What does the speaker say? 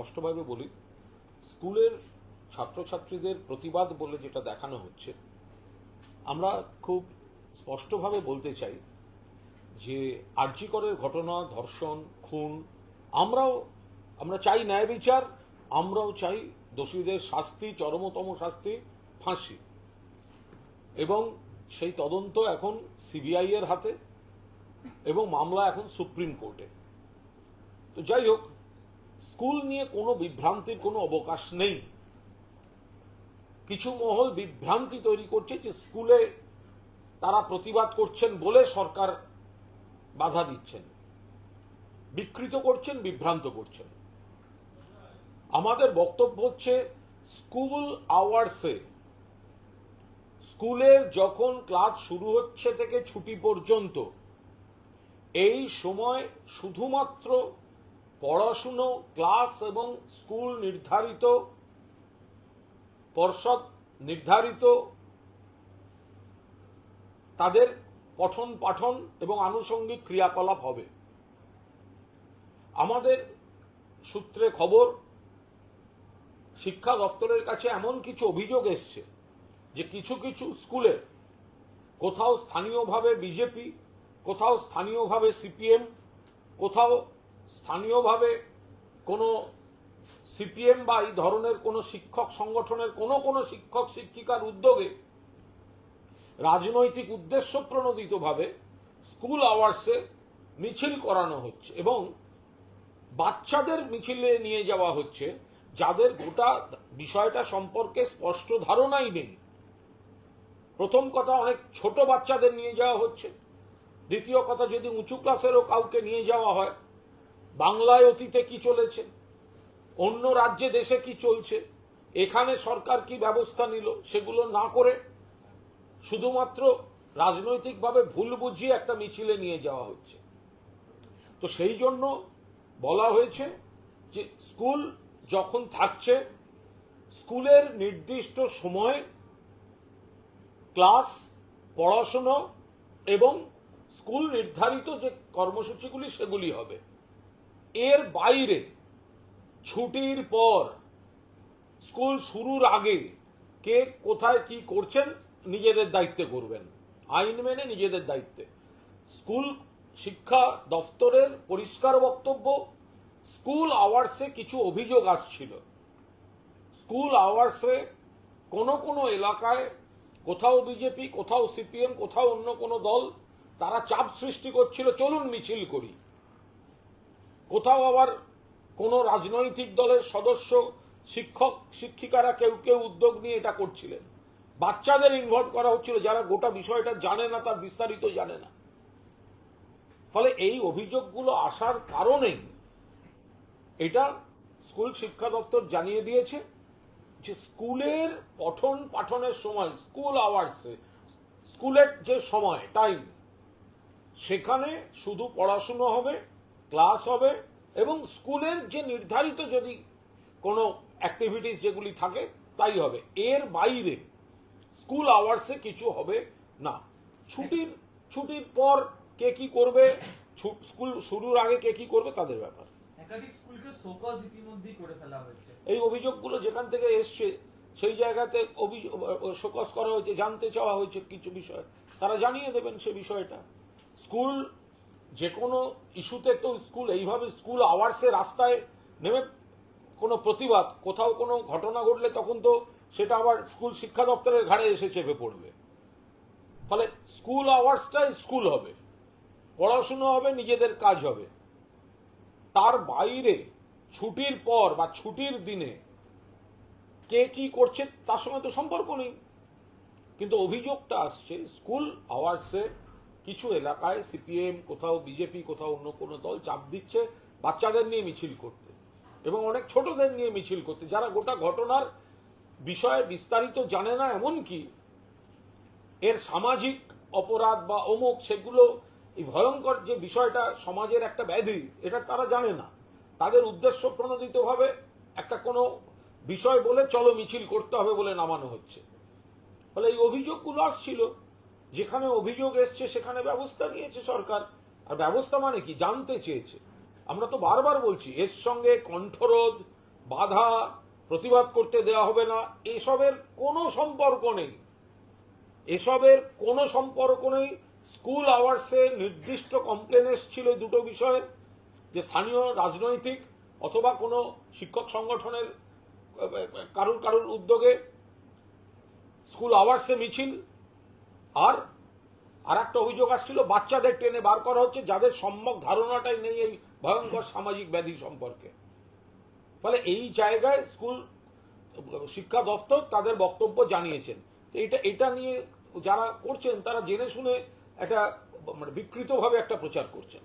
স্পষ্টভাবে বলি, স্কুলের ছাত্রছাত্রীদের প্রতিবাদ বলে যেটা দেখানো হচ্ছে, আমরা খুব স্পষ্টভাবে বলতে চাই যে আর্যিকরের ঘটনা, ধর্ষণ, খুন, আমরাও, আমরা চাই ন্যায় বিচার, আমরাও চাই দোষীদের শাস্তি, চরমতম শাস্তি, ফাঁসি। এবং সেই তদন্ত এখন সিবিআই এর হাতে এবং মামলা এখন সুপ্রিম কোর্টে। তো যাই হোক স্কুল নিয়ে কোনো বিভ্রান্তির কোনো অবকাশ নেই। কিছু মহল বিভ্রান্তি তৈরি করছে যে স্কুলে তারা প্রতিবাদ করছেন বলে সরকার বাধা দিচ্ছেন, বিকৃত করছেন, বিভ্রান্ত করছেন। আমাদের বক্তব্য হচ্ছে, স্কুল আওয়ার্সে স্কুলের যখন ক্লাস শুরু হচ্ছে থেকে ছুটি পর্যন্ত, এই সময় শুধুমাত্র পড়াশুনো, ক্লাস এবং স্কুল নির্ধারিত, পর্ষদ নির্ধারিত, তাদের পঠন পাঠন এবং আনুষঙ্গিক ক্রিয়াকলাপ হবে। আমাদের সূত্রে খবর, শিক্ষা দপ্তরের কাছে এমন কিছু অভিযোগ এসছে যে কিছু কিছু স্কুলে কোথাও স্থানীয়ভাবে বিজেপি, কোথাও স্থানীয়ভাবে সিপিএম, কোথাও স্থানীয়ভাবে কোনো সিপিএম বা এই ধরনের কোনো শিক্ষক সংগঠনের কোনো কোনো শিক্ষক শিক্ষিকার উদ্যোগে রাজনৈতিক উদ্দেশ্য প্রণোদিতভাবে স্কুল আওয়ার্সে মিছিল করানো হচ্ছে এবং বাচ্চাদের মিছিলে নিয়ে যাওয়া হচ্ছে, যাদের গোটা বিষয়টা সম্পর্কে স্পষ্ট ধারণাই নেই। প্রথম কথা, অনেক ছোট বাচ্চাদের নিয়ে যাওয়া হচ্ছে। দ্বিতীয় কথা, যদি উঁচু ক্লাসেরও কাউকে নিয়ে যাওয়া হয় বাংলায় অতীতে কি চলেছে? অন্য রাজ্যে দেশে কি চলছে? এখানে সরকার কি ব্যবস্থা নিল? সেগুলো না করে শুধুমাত্র রাজনৈতিকভাবে ভুল বুঝিয়ে একটা মিছিলে নিয়ে যাওয়া হচ্ছে। তো সেই জন্য বলা হয়েছে যে স্কুল যখন থাকছে, স্কুলের নির্দিষ্ট সময়ে ক্লাস, পড়াশুনো এবং স্কুল নির্ধারিত যে কর্মসূচিগুলি, সেগুলি হবে। এর বাইরে ছুটির পর স্কুল শুরুর আগে কে কোথায় কি করছেন নিজেদের দায়িত্বে করবেন। আইন মেনে নিজেদের দায়িত্বে। স্কুল শিক্ষা দফতরের পরিষ্কার বক্তব্য, স্কুল আওয়ার্সে কিছু অভিযোগ আসছিল। স্কুল আওয়ার্সে কোনো কোনো এলাকায়, কোথাও বিজেপি, কোথাও সিপিএম, কোথাও অন্য কোনো দল, তারা চাপ সৃষ্টি করছিল, চলুন মিছিল করি। কোথাও আবার কোনো রাজনৈতিক দলের সদস্য, শিক্ষক, শিক্ষিকারা কেউ কেউ উদ্যোগ নিয়ে এটা করছিলেন। বাচ্চাদের ইনভলভ করা হচ্ছিল, যারা গোটা বিষয়টা জানে না, তার বিস্তারিত জানে না। ফলে এই অভিযোগগুলো আসার কারণেই এটা স্কুল শিক্ষা দপ্তর জানিয়ে দিয়েছে যে স্কুলের পঠন পাঠনের সময়, স্কুল আওয়ার্সে স্কুলের যে সময় টাইম সেখানে শুধু পড়াশুনো হবে ক্লাস হবে এবং স্কুলের যে নির্ধারিত যদি কোনো অ্যাক্টিভিটিস যেগুলি থাকে তাই হবে। এর বাইরে স্কুল আওয়ার্সে কিছু হবে না। ছুটির ছুটির পর কে কি করবে স্কুল শুরুর আগে কে কি করবে তাদের ব্যাপার। শোকজ এই অভিযোগগুলো যেখান থেকে এসছে সেই জায়গাতে অভিযোগ শোকস করা হয়েছে জানতে চাওয়া হয়েছে কিছু বিষয়। তারা জানিয়ে দেবেন সে বিষয়টা। স্কুল যে কোনো ইস্যুতে তো স্কুল, এইভাবে স্কুল আওয়ার্সে রাস্তায় নেমে কোনো প্রতিবাদ, কোথাও কোনো ঘটনা ঘটলে তখন তো সেটা আবার স্কুল শিক্ষা দপ্তরের ঘাড়ে এসে চেপে পড়বে। ফলে স্কুল আওয়ার্সটাই স্কুল হবে, পড়াশুনো হবে, নিজেদের কাজ হবে। তার বাইরে ছুটির পর বা ছুটির দিনে কে কি করছে তার সঙ্গে তো সম্পর্ক নেই। কিন্তু অভিযোগটা আসছে, স্কুল আওয়ার্সে কিছু এলাকায় সিপিএম কোথাও বিজেপি কোথাও অন্য কোনো দল চাপ দিচ্ছে, বাচ্চাদের নিয়ে মিছিল করতে। এবং অনেক ছোটদের নিয়ে মিছিল করতে। যারা গোটা ঘটনার বিষয়ে বিস্তারিত জানে না এমন কি এর সামাজিক অপরাধ বা অমুক, সেগুলো এই ভয়ঙ্কর যে বিষয়টা সমাজের একটা ব্যাধি, এটা তারা জানে না। তাদের উদ্দেশ্য প্রণোদিতভাবে একটা কোনো বিষয় বলে চলো মিছিল করতে হবে বলে নামানো হচ্ছে। ফলে এই অভিযোগগুলো আসছিল। যেখানে অভিযোগ এসছে, সেখানে ব্যবস্থা নিয়েছে সরকার। আর ব্যবস্থা মানে কি? জানতে চেয়েছে। আমরা তো বারবার বলছি, এর সঙ্গে কণ্ঠরোধ, বাধা প্রতিবাদ করতে দেওয়া হবে না। এসবের কোনো সম্পর্ক নেই। এসবের কোনো সম্পর্ক নেই। স্কুল আওয়ার্সে নির্দিষ্ট কমপ্লেন এসেছিল দুটো বিষয়ে যে স্থানীয় রাজনৈতিক অথবা কোনো শিক্ষক সংগঠনের কারুর কারুর উদ্যোগে স্কুল আওয়ার্সে মিছিল আর আর একটা অভিযোগ আসছিল, বাচ্চাদের টেনে বার করা হচ্ছে, যাদের সম্যক ধারণাটাই নেই এই ভয়ঙ্কর সামাজিক ব্যাধি সম্পর্কে। ফলে এই জায়গায় স্কুল, শিক্ষা দফতর তাদের বক্তব্য জানিয়েছেন। তো এটা এটা নিয়ে যারা করছেন, তারা জেনে শুনে একটা মানে বিকৃতভাবে একটা প্রচার করছেন।